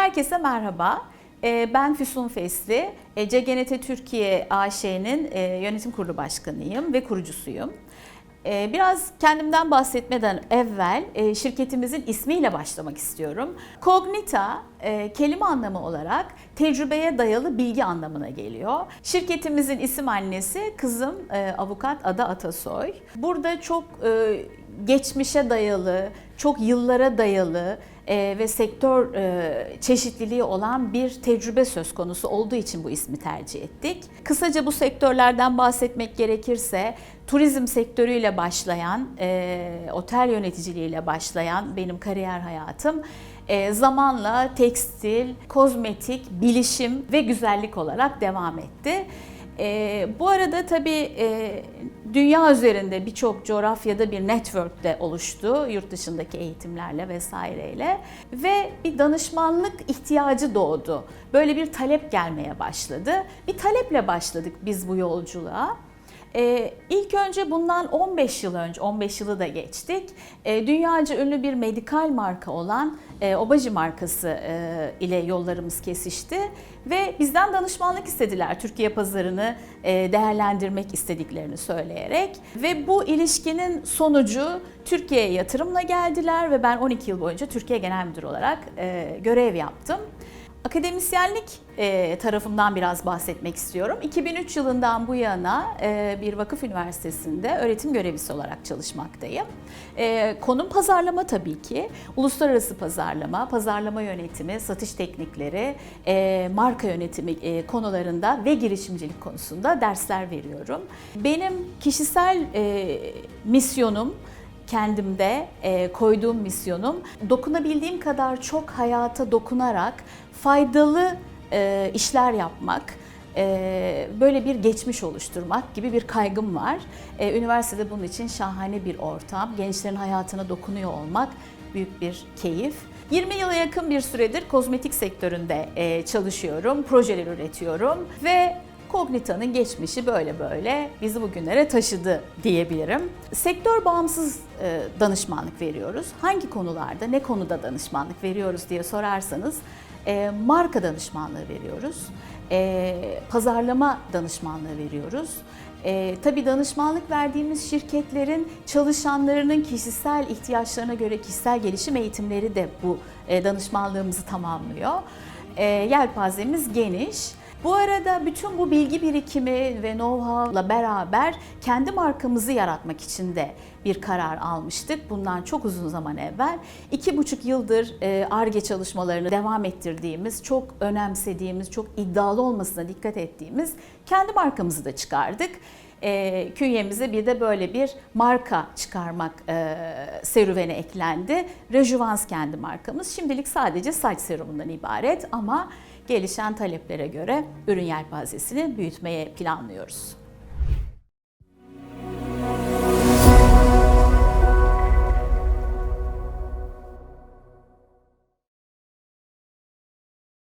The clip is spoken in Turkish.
Herkese merhaba. Ee, Ben Füsun Fesli, CGNT Türkiye AŞ'nin e, yönetim kurulu başkanıyım ve kurucusuyum. Ee, Biraz kendimden bahsetmeden evvel e, şirketimizin ismiyle başlamak istiyorum. Cognita e, kelime anlamı olarak tecrübeye dayalı bilgi anlamına geliyor. Şirketimizin isim annesi kızım avukat Ada Atasoy. Burada çok geçmişe dayalı, çok yıllara dayalı e, ve sektör e, çeşitliliği olan bir tecrübe söz konusu olduğu için bu ismi tercih ettik. Kısaca bu sektörlerden bahsetmek gerekirse turizm sektörüyle başlayan, e, otel yöneticiliğiyle başlayan benim kariyer hayatım e, zamanla tekstil, kozmetik, bilişim ve güzellik olarak devam etti. E, bu arada tabii e, dünya üzerinde birçok coğrafyada bir network de oluştu yurt dışındaki eğitimlerle vesaireyle ve bir danışmanlık ihtiyacı doğdu. Böyle bir talep gelmeye başladı. Bir taleple başladık biz bu yolculuğa. Ee, ilk önce bundan 15 yıl önce, 15 yılı da geçtik. Ee, dünyaca ünlü bir medikal marka olan e, Obagi markası e, ile yollarımız kesişti ve bizden danışmanlık istediler Türkiye pazarını e, değerlendirmek istediklerini söyleyerek ve bu ilişkinin sonucu Türkiye'ye yatırımla geldiler ve ben 12 yıl boyunca Türkiye Genel Müdür olarak e, görev yaptım. Akademisyenlik e, tarafından biraz bahsetmek istiyorum. 2003 yılından bu yana e, bir vakıf üniversitesinde öğretim görevlisi olarak çalışmaktayım. E, konum pazarlama tabii ki. Uluslararası pazarlama, pazarlama yönetimi, satış teknikleri, e, marka yönetimi e, konularında ve girişimcilik konusunda dersler veriyorum. Benim kişisel e, misyonum kendimde e, koyduğum misyonum dokunabildiğim kadar çok hayata dokunarak faydalı e, işler yapmak, e, böyle bir geçmiş oluşturmak gibi bir kaygım var. E, üniversitede bunun için şahane bir ortam, gençlerin hayatına dokunuyor olmak büyük bir keyif. 20 yıla yakın bir süredir kozmetik sektöründe e, çalışıyorum, projeler üretiyorum ve Cognita'nın geçmişi böyle böyle bizi bugünlere taşıdı diyebilirim. Sektör bağımsız e, danışmanlık veriyoruz. Hangi konularda, ne konuda danışmanlık veriyoruz diye sorarsanız e, marka danışmanlığı veriyoruz, e, pazarlama danışmanlığı veriyoruz. E, tabii danışmanlık verdiğimiz şirketlerin çalışanlarının kişisel ihtiyaçlarına göre kişisel gelişim eğitimleri de bu e, danışmanlığımızı tamamlıyor. E, yelpazemiz geniş. Bu arada bütün bu bilgi birikimi ve know-how'la beraber kendi markamızı yaratmak için de bir karar almıştık. Bundan çok uzun zaman evvel. iki buçuk yıldır ARGE çalışmalarını devam ettirdiğimiz, çok önemsediğimiz, çok iddialı olmasına dikkat ettiğimiz kendi markamızı da çıkardık. E, künyemize bir de böyle bir marka çıkarmak e, serüveni eklendi. Rejuvans kendi markamız. Şimdilik sadece saç serumundan ibaret ama gelişen taleplere göre ürün yelpazesini büyütmeye planlıyoruz.